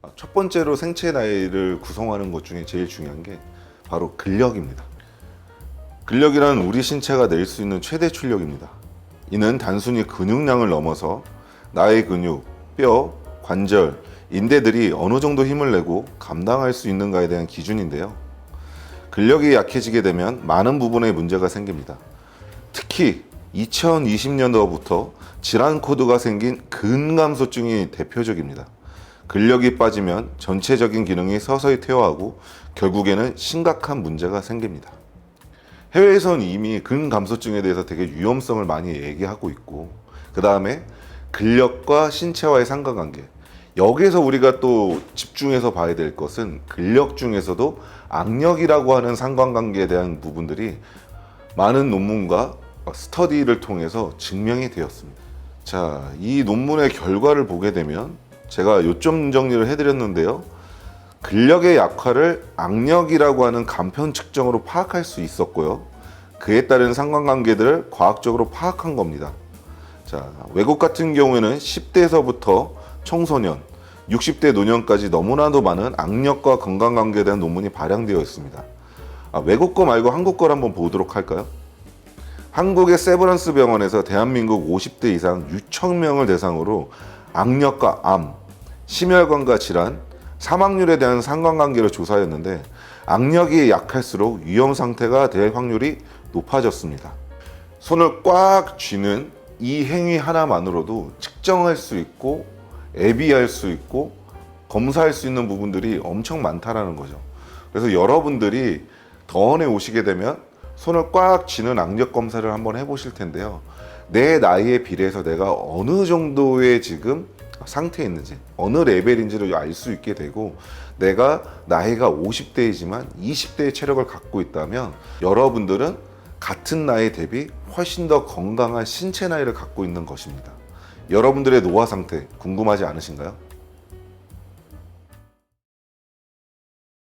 아, 첫 번째로 생체 나이를 구성하는 것 중에 제일 중요한 게 바로 근력입니다. 근력이란 우리 신체가 낼 수 있는 최대 출력입니다. 이는 단순히 근육량을 넘어서 나의 근육, 뼈, 관절, 인대들이 어느 정도 힘을 내고 감당할 수 있는가에 대한 기준인데요. 근력이 약해지게 되면 많은 부분에 문제가 생깁니다. 특히 2020년도부터 질환 코드가 생긴 근감소증이 대표적입니다. 근력이 빠지면 전체적인 기능이 서서히 퇴화하고 결국에는 심각한 문제가 생깁니다. 해외에선 이미 근감소증에 대해서 되게 위험성을 많이 얘기하고 있고 그 다음에 근력과 신체와의 상관관계 여기에서 우리가 또 집중해서 봐야 될 것은 근력 중에서도 악력이라고 하는 상관관계에 대한 부분들이 많은 논문과 스터디를 통해서 증명이 되었습니다. 자, 이 논문의 결과를 보게 되면 제가 요점 정리를 해드렸는데요. 근력의 약화를 악력이라고 하는 간편 측정으로 파악할 수 있었고요. 그에 따른 상관관계들을 과학적으로 파악한 겁니다. 자, 외국 같은 경우에는 10대에서부터 청소년, 60대 노년까지 너무나도 많은 악력과 건강관계에 대한 논문이 발행되어 있습니다. 아, 외국 거 말고 한국 거를 한번 보도록 할까요? 한국의 세브란스 병원에서 대한민국 50대 이상 6천 명을 대상으로 악력과 암, 심혈관과 질환, 사망률에 대한 상관관계를 조사했는데 악력이 약할수록 위험 상태가 될 확률이 높아졌습니다. 손을 꽉 쥐는 이 행위 하나만으로도 측정할 수 있고 애비할 수 있고 검사할 수 있는 부분들이 엄청 많다라는 거죠. 그래서 여러분들이 더원에 오시게 되면 손을 꽉 쥐는 악력 검사를 한번 해보실 텐데요. 내 나이에 비례해서 내가 어느 정도의 지금 상태에 있는지 어느 레벨인지를 알 수 있게 되고 내가 나이가 50대이지만 20대의 체력을 갖고 있다면 여러분들은 같은 나이 대비 훨씬 더 건강한 신체 나이를 갖고 있는 것입니다. 여러분들의 노화 상태 궁금하지 않으신가요?